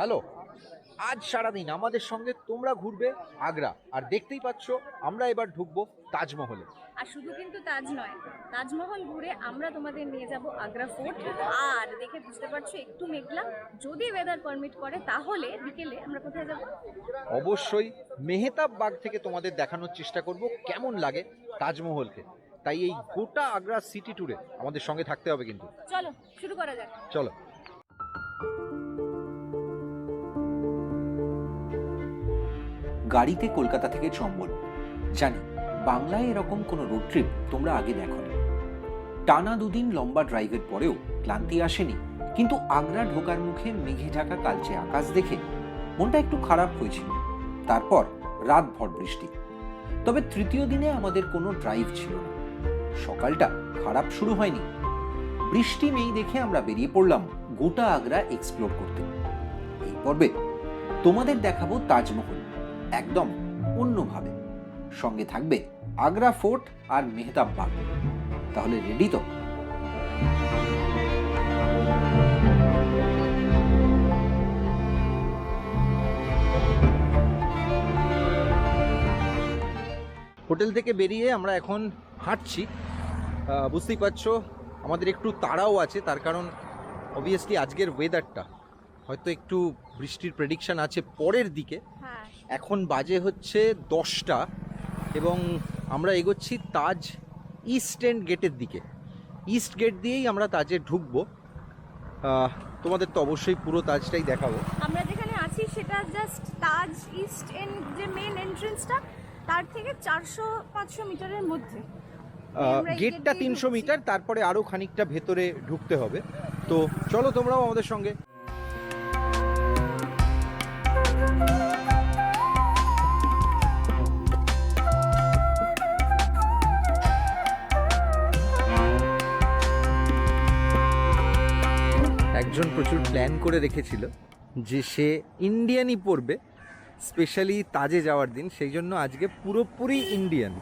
Hello. আজ সারাদিন আমাদের সঙ্গে তোমরা ঘুরবে আগ্রা। আর দেখতেই পাচ্ছ আমরা এবার ঢুকবো তাজমহলে। আর শুধু কিন্তু তাজ নয় তাজমহল ঘুরে আমরা তোমাদের নিয়ে যাব আগ্রা ফোর্ট। আর দেখে বুঝতে পারছ একটু মেঘলা। যদি ওয়েদার পারমিট করে তাহলে বিকেলে আমরা কোথায় যাব? অবশ্যই মেহতাব বাগ থেকে তোমাদের দেখানোর চেষ্টা করব কেমন লাগে তাজমহলকে। তাই এই গোটা আগ্রা সিটি ট্যুরে আমাদের সঙ্গে থাকতে হবে কিন্তু। চলো শুরু করা যাক। চলো। গাড়িতে কলকাতা থেকে চম্বল। জানি, বাংলায় এরকম কোনো রোড ট্রিপ তোমরা আগে দেখোনি। টানা দুদিন লম্বা ড্রাইভের পরেও ক্লান্তি আসেনি, কিন্তু আগ্রা ঢোকার মুখে মেঘে ঢাকা কালচে আকাশ দেখে মনটা একটু খারাপ হয়েছিল। তারপর রাত ভর বৃষ্টি। তবে তৃতীয় দিনে আমাদের কোনো ড্রাইভ ছিল না। সকালটা খারাপ শুরু হয়নি। বৃষ্টি নেই দেখে আমরা বেরিয়ে পড়লাম গোটা আগ্রা এক্সপ্লোর করতে। এই পর্বে তোমাদের দেখাবো তাজমহল। একদম অন্যভাবে। সঙ্গে থাকবে আগ্রা ফোর্ট আর মেহতাব বাগ। তাহলে রেডি তো? হোটেল থেকে বেরিয়ে আমরা এখন হাঁটছি। বুঝতেই পারছ, আমাদের একটু তাড়াও আছে, তার কারণ অবভিয়াসলি আজকের ওয়েদারটা হয়তো একটু বৃষ্টির প্রেডিকশন আছে পরের দিকে। হ্যাঁ এখন বাজে হচ্ছে দশটা এবং আমরা এগোচ্ছি তাজ ইস্ট এন্ড গেটের দিকে। ইস্ট গেট দিয়েই আমরা তাজে ঢুকবো। তোমাদের তো অবশ্যই পুরো তাজটাই দেখাবো। আমরা যেখানে আছি সেটা জাস্ট তাজ ইস্ট এন্ড যে মেন এন্ট্রেন্সটা তার থেকে চারশো পাঁচশো মিটারের মধ্যে। গেটটা তিনশো মিটার তারপরে আরও খানিকটা ভেতরে ঢুকতে হবে। তো চলো তোমরাও আমাদের সঙ্গে। প্রচুর প্ল্যান করে রেখেছিল যে সে ইন্ডিয়ানই পরবে স্পেশালি তাজে যাওয়ার দিন সেই জন্য আজকে পুরোপুরি ইন্ডিয়ান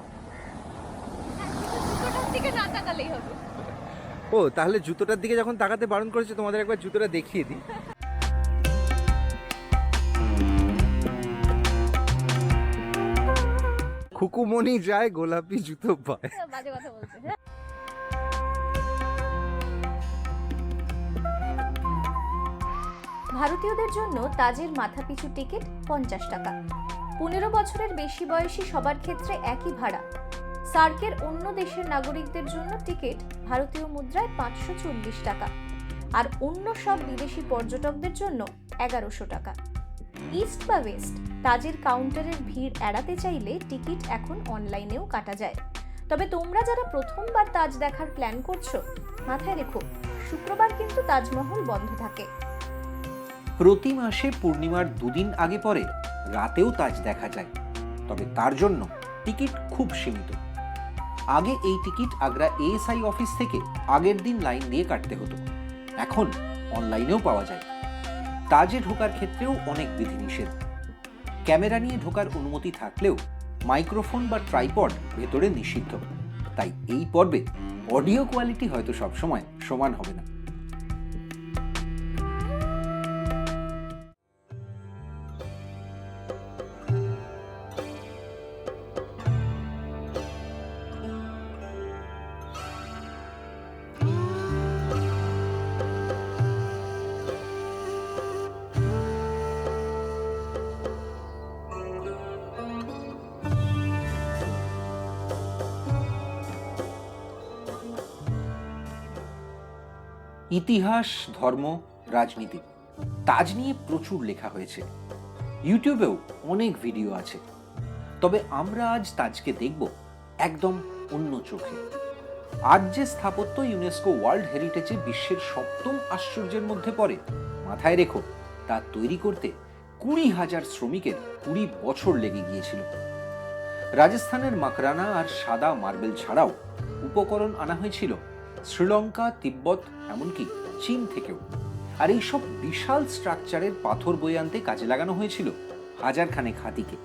ও তাহলে জুতোটার দিকে যখন তাকাতে বারণ করেছে তোমাদের একবার জুতোটা দেখিয়ে দিই। খুকুমনি যায় গোলাপি জুতো পায়। বাজে কথা বলছে। ভারতীয়দের জন্য তাজের মাথাপিছু টিকিট পঞ্চাশ টাকা। পনেরো বছরের বেশি বয়সী সবার ক্ষেত্রে একই ভাড়া। সার্কের অন্য দেশের নাগরিকদের জন্য টিকিট ভারতীয় মুদ্রায় পাঁচশো চল্লিশ টাকা আর অন্য সব বিদেশি পর্যটকদের জন্য এগারোশো টাকা। ইস্ট বা ওয়েস্ট, তাজের কাউন্টারের ভিড় এড়াতে চাইলে টিকিট এখন অনলাইনেও কাটা যায়। তবে তোমরা যারা প্রথমবার তাজ দেখার প্ল্যান করছ, মাথায় রেখো, শুক্রবার কিন্তু তাজমহল বন্ধ থাকে। প্রতি মাসে পূর্ণিমার দুদিন আগে পরে রাতেও তাজ দেখা যায়। তবে তার জন্য টিকিট খুব সীমিত। আগে এই টিকিট আগ্রা এএসআই অফিস থেকে আগের দিন লাইন দিয়ে কাটতে হতো। এখন অনলাইনেও পাওয়া যায়। তাজে ঢোকার ক্ষেত্রেও অনেক বিধিনিষেধ। ক্যামেরা নিয়ে ঢোকার অনুমতি থাকলেও মাইক্রোফোন বা ট্রাইপড ভেতরে নিষিদ্ধ। তাই এই পর্বে অডিও কোয়ালিটি হয়তো সবসময় সমান হবে না। ইতিহাস, ধর্ম, রাজনীতি। তাজ নিয়ে প্রচুর লেখা হয়েছে। ইউটিউবেও অনেক ভিডিও আছে। তবে আমরা আজ তাজকে দেখব একদম অন্য চোখে। আজ যে স্থাপত্য ইউনেস্কো ওয়ার্ল্ড হেরিটেজে বিশ্বের সপ্তম আশ্চর্যের মধ্যে পড়ে, মাথায় রেখো, তা তৈরি করতে কুড়ি হাজার শ্রমিকের কুড়ি বছর লেগে গিয়েছিল। রাজস্থানের মাকরানা আর সাদা মার্বেল ছাড়াও উপকরণ আনা হয়েছিল শ্রীলঙ্কা, তিব্বত, এমনকি চীন থেকেও। আর এইসব বিশাল স্ট্রাকচারের পাথর বয়ে আনতে কাজে লাগানো হয়েছিল হাজারখানেক হাতিকে।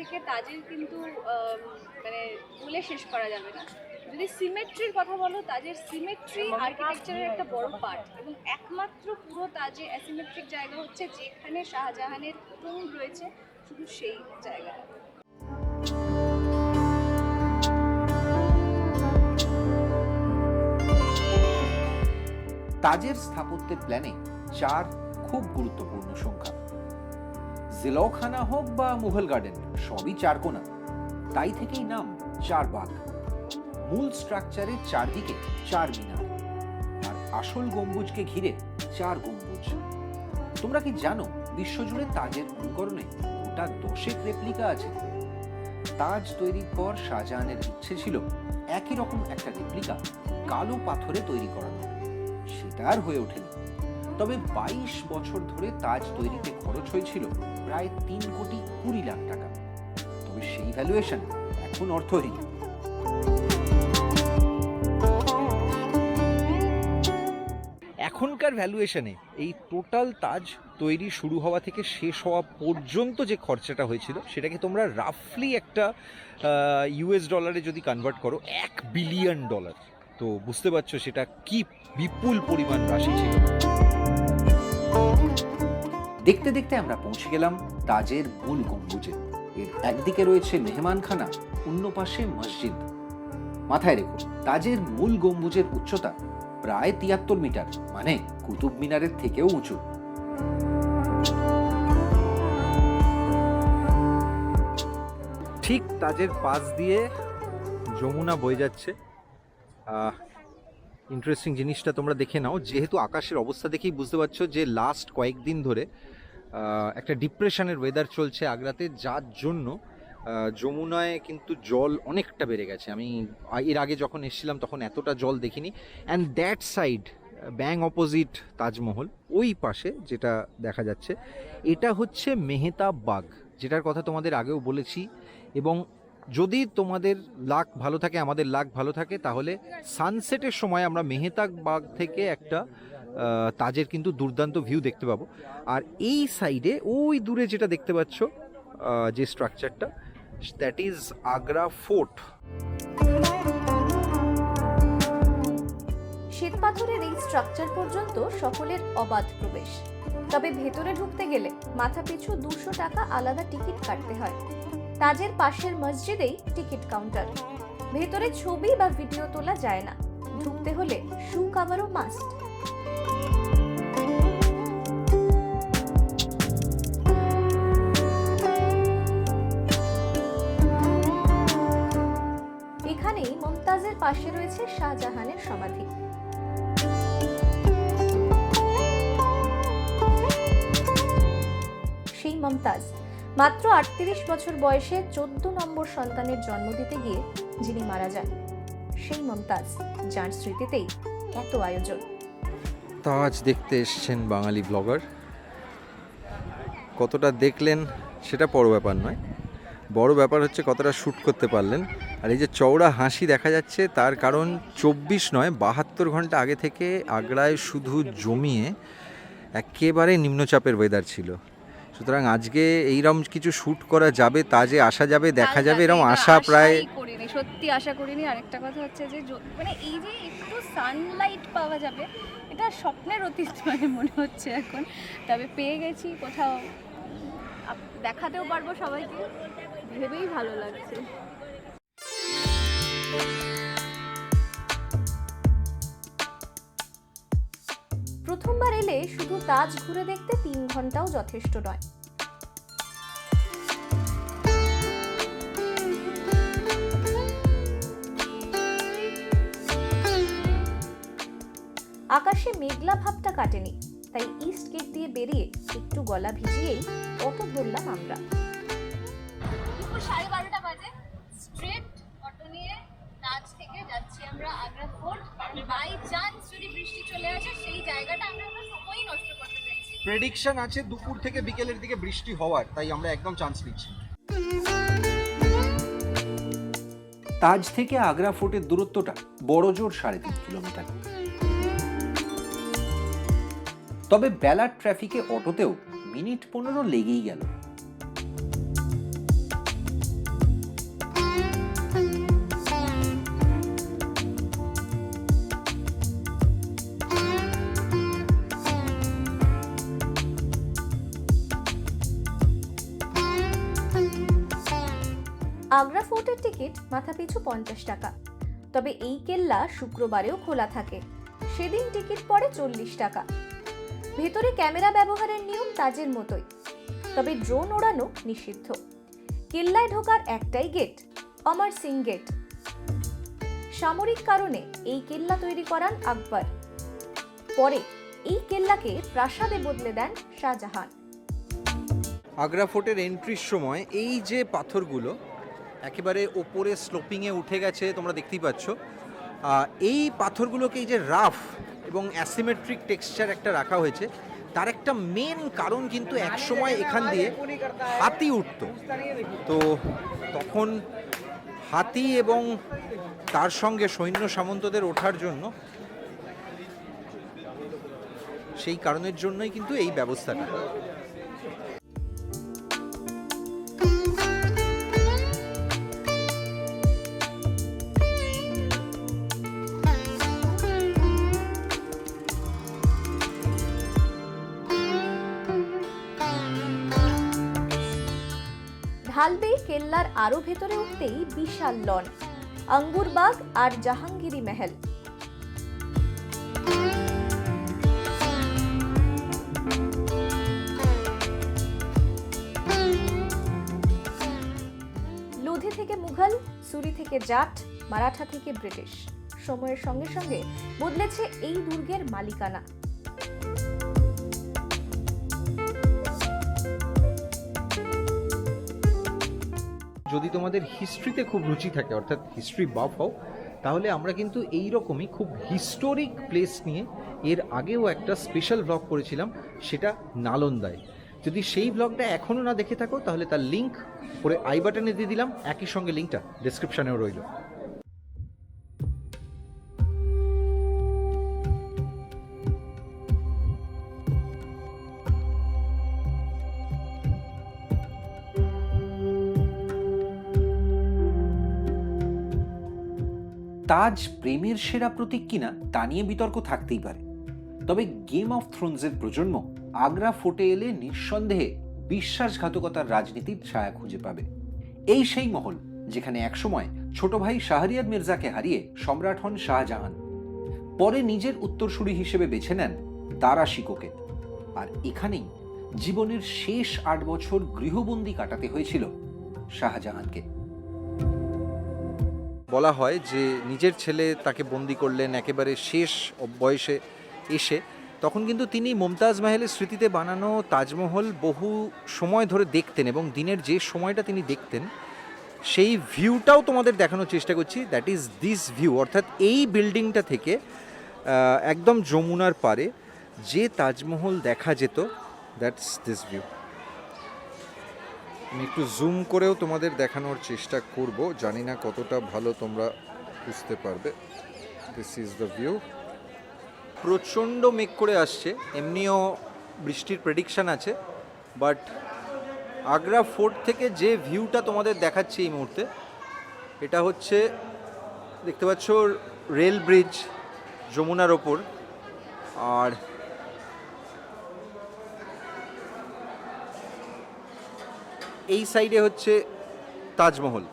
থেকে তাজের কিন্তু মানে বলে শেষ করা যাবে না। যদি সিমেট্রির কথা বলো তাজের সিমেট্রি আর্কিটেকচারের একটা বড় পার্ট এবং একমাত্র পুরো তাজে অ্যাসিমেট্রিক জায়গা হচ্ছে যেখানে শাহজাহানের টুম রয়েছে শুধু সেই জায়গাটা। তাজের স্থাপত্যের প্ল্যানে চার খুব গুরুত্বপূর্ণ সংখ্যা। জিলৌখানা হোক বা মুঘল গার্ডেন, সবই চার কোনা। তাই থেকেই নাম চার বাগ মূল স্ট্রাকচারের চারদিকে চার মিনার। আর আসল গম্বুজকে ঘিরে চার গম্বুজ। তোমরা কি জানো বিশ্বজুড়ে তাজের অনুকরণে গোটা দশেক রেপ্লিকা আছে? তাজ তৈরির পর শাহজাহানের ইচ্ছে ছিল একই রকম একটা রেপ্লিকা কালো পাথরে তৈরি করানো। সেটা আর হয়ে ওঠেনি। তবে বাইশ বছর ধরে তাজ তৈরিতে খরচ হয়েছিল প্রায় তিন কোটি কুড়ি লাখ টাকা। তবে সেই ভ্যালুয়েশন এখন অর্থহীন। এখনকার ভ্যালুয়েশনে এই টোটাল তাজ তৈরি শুরু হওয়া থেকে শেষ হওয়া পর্যন্ত যে খরচাটা হয়েছিল, সেটাকে তোমরা রাফলি একটা ইউএস ডলারে যদি কনভার্ট করো, এক বিলিয়ন ডলার তো বুঝতে পারছ সেটা কি বিপুল পরিমাণ রাশি ছিল। দেখতে দেখতে আমরা পৌঁছে গেলাম তাজের মূল গম্বুজে। এর একদিকে রয়েছে মেহমানখানা, অন্য পাশে মসজিদ। মাথায় রেখো, তাজের মূল গম্বুজের উচ্চতা প্রায় তিয়াত্তর মিটার মানে কুতুব মিনারের থেকেও উঁচু। ঠিক তাজের পাশ দিয়ে যমুনা বয়ে যাচ্ছে। ইন্টারেস্টিং জিনিসটা তোমরা দেখে নাও। যেহেতু আকাশের অবস্থা দেখেই বুঝতে পারছ যে লাস্ট কয়েকদিন ধরে একটা ডিপ্রেশনের ওয়েদার চলছে আগ্রাতে, যার জন্য যমুনায় কিন্তু জল অনেকটা বেড়ে গেছে। আমি এর আগে যখন এসেছিলাম তখন এতটা জল দেখিনি। And that side bang opposite Taj Mahal, ওই পাশে যেটা দেখা যাচ্ছে, এটা হচ্ছে মেহতাব বাগ, যেটার কথা তোমাদের আগেও বলেছি। এবং যদি তোমাদের লাক ভালো থাকে, আমাদের লাক ভালো থাকে, তাহলে সানসেটের সময় আমরা মেহতাব বাগ থেকে একটা তাজের কিন্তু দুর্দান্ত ভিউ দেখতে পাবো। আর এই সাইডে ওই দূরে যেটা দেখতে পাচ্ছ যে স্ট্রাকচারটা দ্যাট ইজ আগ্রা ফোর্ট শ্বেতপাথরের এই স্ট্রাকচার পর্যন্ত সকলের অবাধ প্রবেশ। তবে ভেতরে ঢুকতে গেলে মাথাপিছু দুশো টাকা আলাদা টিকিট কাটতে হয়। তাজের পাশের মসজিদেই টিকিট কাউন্টার। ভেতরে ছবি বা ভিডিও তোলা যায় না। ঢুকতে হলে শু কাভারও মাস্ট এখানেই মমতাজের পাশে রয়েছে শাহজাহানের সমাধি। সেই মমতাজ মাত্র আটত্রিশ বছর বয়সে চোদ্দ নম্বর সন্তানের জন্ম দিতে গিয়ে যিনি মারা যান, সেই মমতাজ, যার স্মৃতিতেই এত আয়োজন। তাজ দেখতে এসছেন বাঙালি ব্লগার কতটা দেখলেন সেটা বড় ব্যাপার নয়। বড় ব্যাপার হচ্ছে কতটা শ্যুট করতে পারলেন। আর এই যে চওড়া হাসি দেখা যাচ্ছে, তার কারণ চব্বিশ নয়, বাহাত্তর ঘণ্টা আগে থেকে আগ্রায় শুধু জমিয়ে একেবারে নিম্নচাপের ওয়েদার ছিল। সুতরাং আজকে এইরকম কিছু শ্যুট করা যাবে তা যে আসা যাবে দেখা যাবে এরকম আশা প্রায় করিনি সত্যি আশা করিনি। আরেকটা কথা হচ্ছে যে মানে এই যে একটু সানলাইট পাওয়া যাবে এটা স্বপ্নের অতীত মানে মনে হচ্ছে এখন। তবে পেয়ে গেছি কোথাও। দেখাতেও পারব সবাইকে। ভেবেই ভালো লাগছে। শুধু তাজ ঘুরে দেখতে তিন ঘন্টাও যথেষ্ট নয়। আকাশে মেঘলা ভাবটা কাটেনি, তাই ইস্ট গেট দিয়ে বেরিয়ে একটু গলা ভিজিয়েই অটো ধরলাম আমরা। বাজে। স্ট্রেট অটো নিয়ে তাজ থেকে যাচ্ছি আমরা Agra fort. By chance prediction আছে দুপুর থেকে বিকেলের দিকে বৃষ্টি হওয়ার, তাই আমরা একদম চান্স নিচ্ছি তাজ থেকে আগ্রা ফোর্টের দূরত্বটা বড় জোর সাড়ে তিন কিলোমিটার। তবে বেলার ট্রাফিকে অটোতেও মিনিট পনেরো লেগেই গেল। আগ্রা ফোর্টের টিকিট মাথাপিছু পঞ্চাশ টাকা। তবে এই কেল্লা শুক্রবারেও খোলা থাকে। সেদিন টিকিট পড়ে চল্লিশ টাকা। ভেতরে ক্যামেরা ব্যবহারের নিয়ম তাজের মতোই। তবে ড্রোন ওড়ানো নিষিদ্ধ। কেল্লায় ঢোকার একটাই গেট, অমর সিং গেট। সামরিক কারণে এই কেল্লা তৈরি করান আকবর। পরে এই কেল্লাকে প্রাসাদে বদলে দেন শাহজাহান। আগ্রা ফোর্টের এন্ট্রির সময় এই যে পাথরগুলো একেবারে ওপরে স্লোপিংয়ে উঠে গেছে, তোমরা দেখতেই পাচ্ছ। এই পাথরগুলোকে এই যে রাফ এবং অ্যাসিমেট্রিক টেক্সচার একটা রাখা হয়েছে, তার একটা মেন কারণ কিন্তু একসময় এখান দিয়ে হাতি উঠতো। তো তখন হাতি এবং তার সঙ্গে সৈন্য সামন্তদের ওঠার জন্য সেই কারণের জন্যই কিন্তু এই ব্যবস্থাটা। বেয়ে কেল্লার আরও ভেতরে উঠতেই বিশাল লন, আঙ্গুরবাগ আর জাহাঙ্গীরি মেহেল। লোধি থেকে মুঘল, সুরি থেকে জাট, মারাঠা থেকে ব্রিটিশ। সময়ের সঙ্গে সঙ্গে বদলেছে এই দুর্গের মালিকানা। যদি তোমাদের হিস্ট্রিতে খুব রুচি থাকে, অর্থাৎ হিস্ট্রি বাফ হও, তাহলে আমরা কিন্তু এই রকমই খুব হিস্টোরিক প্লেস নিয়ে এর আগেও একটা স্পেশাল ব্লগ করেছিলাম, সেটা নালন্দায়। যদি সেই ব্লগটা এখনও না দেখে থাকো, তাহলে তার লিঙ্ক পরে আই বাটনে দিয়ে দিলাম, একই সঙ্গে লিঙ্কটা ডিসক্রিপশানেও রইল। তাজ প্রেমের সেরা প্রতীক কিনা তা নিয়ে বিতর্ক থাকতেই পারে। তবে গেম অফ থ্রোনসের প্রজন্ম আগ্রা ফোর্টে এলে নিঃসন্দেহে বিশ্বাসঘাতকতার রাজনীতির ছায়া খুঁজে পাবে। এই সেই মহল যেখানে একসময় ছোট ভাই শাহরিয়ার মির্জাকে হারিয়ে সম্রাট হন শাহজাহান। পরে নিজের উত্তরসূরি হিসেবে বেছে নেন দারা শিকোকে। আর এখানেই জীবনের শেষ আট বছর গৃহবন্দী কাটাতে হয়েছিল শাহজাহানকে। বলা হয় যে নিজের ছেলে তাকে বন্দি করলেন, একেবারে শেষ বয়সে এসে। তখন কিন্তু তিনি মমতাজ মাহেলের স্মৃতিতে বানানো তাজমহল বহু সময় ধরে দেখতেন এবং দিনের যে সময়টা তিনি দেখতেন, সেই ভিউটাও তোমাদের দেখানোর চেষ্টা করছি। দ্যাট ইজ দিস ভিউ অর্থাৎ এই বিল্ডিংটা থেকে একদম যমুনার পারে যে তাজমহল দেখা যেত দ্যাটস দিস ভিউ আমি একটু জুম করেও তোমাদের দেখানোর চেষ্টা করব। জানি না কতটা ভালো তোমরা বুঝতে পারবে। দিস ইজ দ্য ভিউ প্রচণ্ড মেঘ করে আসছে। এমনিও বৃষ্টির প্রেডিকশান আছে। বাট আগ্রা ফোর্ট থেকে যে ভিউটা তোমাদের দেখাচ্ছি এই মুহূর্তে, এটা হচ্ছে, দেখতে পাচ্ছ রেল ব্রিজ যমুনার ওপর। আর এই সাইডে হচ্ছে তাজমহল।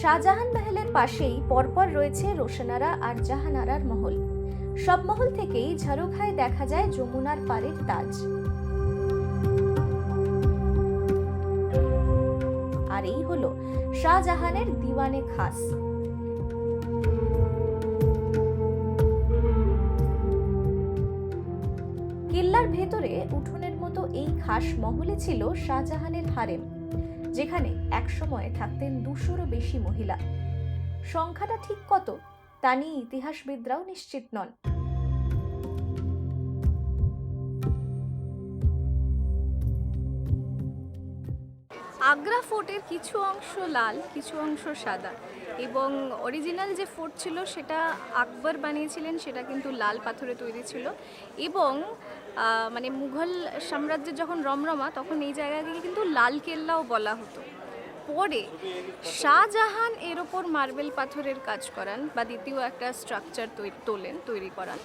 শাহজাহান মহলের পাশেই পরপর রয়েছে রোশনারা আর জাহানারার মহল। সব মহল থেকেই ঝাড়ুখায় দেখা যায় যমুনার পাড়ের তাজ। আর এই হলো শাহজাহানের দিওয়ানে খাস। খাস মহলে ছিল শাহজাহানের হারেম, যেখানে একসময় থাকতেন দুশোরও বেশি মহিলা। সংখ্যাটা ঠিক কত, তা নিয়ে ইতিহাসবিদরাও নিশ্চিত নন। আগ্রা ফোর্টের কিছু অংশ লাল, কিছু অংশ সাদা এবং অরিজিনাল যে ফোর্ট ছিল সেটা আকবর বানিয়েছিলেন, সেটা কিন্তু লাল পাথরে তৈরি ছিল এবং মানে মুঘল সাম্রাজ্যের যখন রমরমা, তখন এই জায়গাকে কিন্তু লাল কেল্লাও বলা হতো। পরে শাহজাহান এর ওপর মার্বেল পাথরের কাজ করান বা দ্বিতীয় একটা স্ট্রাকচার তোলেন, তৈরি করান।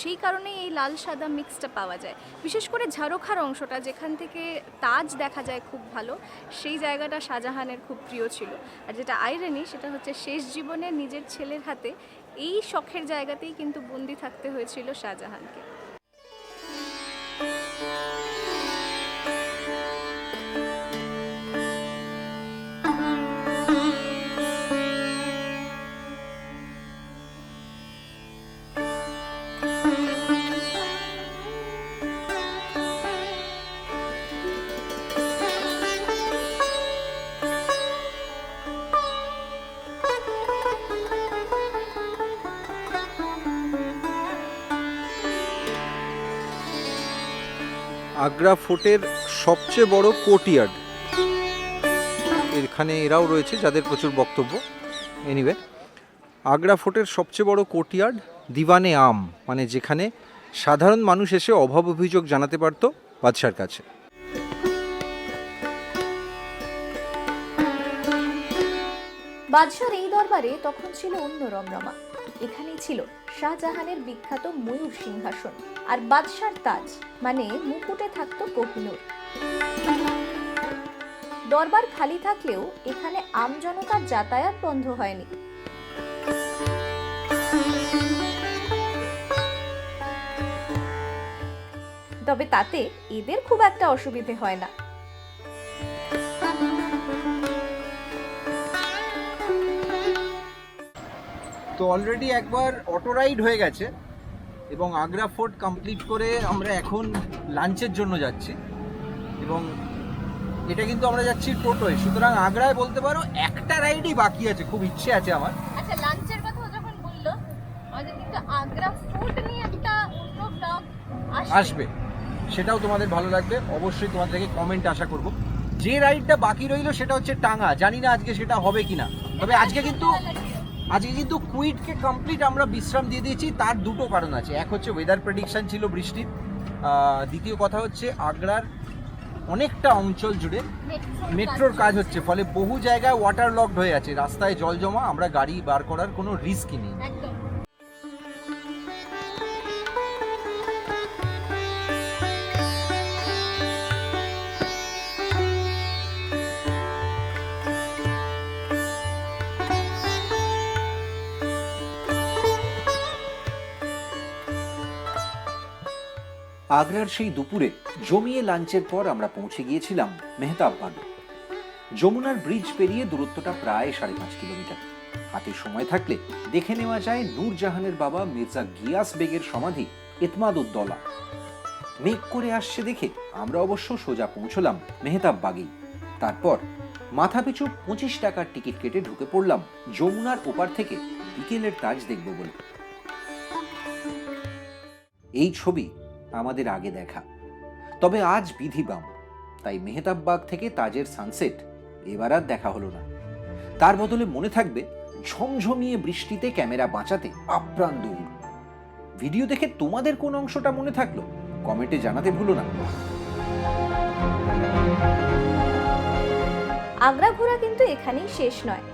সেই কারণে এই লাল সাদা মিক্সটা পাওয়া যায়। বিশেষ করে ঝাড়খার অংশটা, যেখান থেকে তাজ দেখা যায় খুব ভালো, সেই জায়গাটা শাহজাহানের খুব প্রিয় ছিল। আর যেটা আইরানি সেটা হচ্ছে শেষ জীবনে নিজের ছেলের হাতে এই শখের জায়গাতেই কিন্তু বন্দি থাকতে হয়েছিল শাহজাহানকে। আগ্রা ফোর্টের সবচেয়ে বড় কোর্টইয়ার্ড। এখানে এরাও রয়েছে যাদের প্রচুর বক্তব্য। এনিওয়ে আগ্রা ফোর্টের সবচেয়ে বড় কোর্টইয়ার্ড দিওয়ানে আম মানে যেখানে সাধারণ মানুষ এসে অভাব অভিযোগ জানাতে পারতো বাদশার কাছে। বাদশার এই দরবারে তখন ছিল অন্য রমরমা। এখানেই ছিল শাহজাহানের বিখ্যাত ময়ূর সিংহাসন আর বাদশার তাজ মানে মুকুটে থাকতো কোহিনূর দরবার খালি থাকলেও এখানে আমজনতার যাতায়াত বন্ধ হয়নি। তবে তাতে এদের খুব একটা অসুবিধে হয় না। তো অলরেডি একবার অটো রাইড হয়ে গেছে এবং আগ্রা ফোর্ট কমপ্লিট করে আমরা এখন লাঞ্চের জন্য যাচ্ছি। এবং এটা কিন্তু আমরা যাচ্ছি টোটোয়। সুতরাং আগ্রায় বলতে পারো একটা রাইডই বাকি আছে খুব ইচ্ছে আছে আমার। আচ্ছা লাঞ্চের কথা যখন বলল আমাদের কিন্তু আগ্রা ফুড নিয়ে একটা অন্য ব্লগ আসবে। সেটাও তোমাদের ভালো লাগবে। অবশ্যই তোমাদের থেকে কমেন্ট আশা করব। যে রাইডটা বাকি রইল সেটা হচ্ছে টাঙ্গা। জানি না আজকে সেটা হবে কিনা। তবে আজকে কিন্তু আজকে কিন্তু কুইটকে কমপ্লিট আমরা বিশ্রাম দিয়ে দিয়েছি। তার দুটো কারণ আছে। এক হচ্ছে ওয়েদার প্রেডিকশান ছিল বৃষ্টির দ্বিতীয় কথা হচ্ছে আগ্রার অনেকটা অঞ্চল জুড়ে মেট্রোর কাজ হচ্ছে। ফলে বহু জায়গায় ওয়াটার লকড হয়ে আছে। রাস্তায় জল জমা আমরা গাড়ি বার করার কোনো রিস্কই নেই। আগ্রার সেই দুপুরে জমিয়ে লাঞ্চের পর আমরা পৌঁছে গিয়েছিলাম মেহতাব মেহতাববাগে যমুনার ব্রিজ পেরিয়ে দূরত্বটা প্রায় সাড়ে পাঁচ কিলোমিটার। হাতে সময় থাকলে দেখে নেওয়া যায় নূরজাহানের বাবা মির্জা গিয়াস বেগের সমাধি ইতমাদুদ্দৌলা। মেঘ করে আসছে দেখে আমরা অবশ্য সোজা পৌঁছলাম মেহতাববাগেই তারপর মাথাপিছু পঁচিশ টাকার টিকিট কেটে ঢুকে পড়লাম যমুনার ওপার থেকে বিকেলের তাজ দেখব বলে। এই ছবি আমাদের আগে দেখা। তবে আজ বিধিবাম তাই মেহতাববাগ থেকে তাজের সানসেট এবার আর দেখা হলো না। তার বদলে মনে থাকবে ঝমঝমিয়ে বৃষ্টিতে ক্যামেরা বাঁচাতে আপ্রাণ দৌড়। ভিডিও দেখে তোমাদের কোন অংশটা মনে থাকল? কমেন্টে জানাতে ভুলো না। আগ্রা ঘোরা কিন্তু এখানেই শেষ নয়।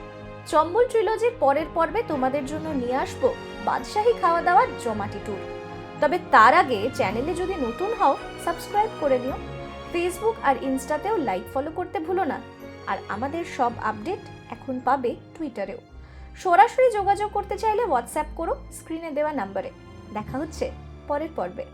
চম্বল ট্রিলজির পরের পর্বে তোমাদের জন্য নিয়ে আসব বাদশাহী খাওয়া দাওয়ার জমাটি ট্যুর তবে তার আগে চ্যানেলে যদি নতুন হও, সাবস্ক্রাইব করে নিও। ফেসবুক আর ইনস্টাতেও লাইক ফলো করতে ভুলো না। আর আমাদের সব আপডেট এখন পাবে টুইটারেও সরাসরি যোগাযোগ করতে চাইলে হোয়াটসঅ্যাপ করো স্ক্রিনে দেওয়া নাম্বারে দেখা হচ্ছে পরের পর্বে।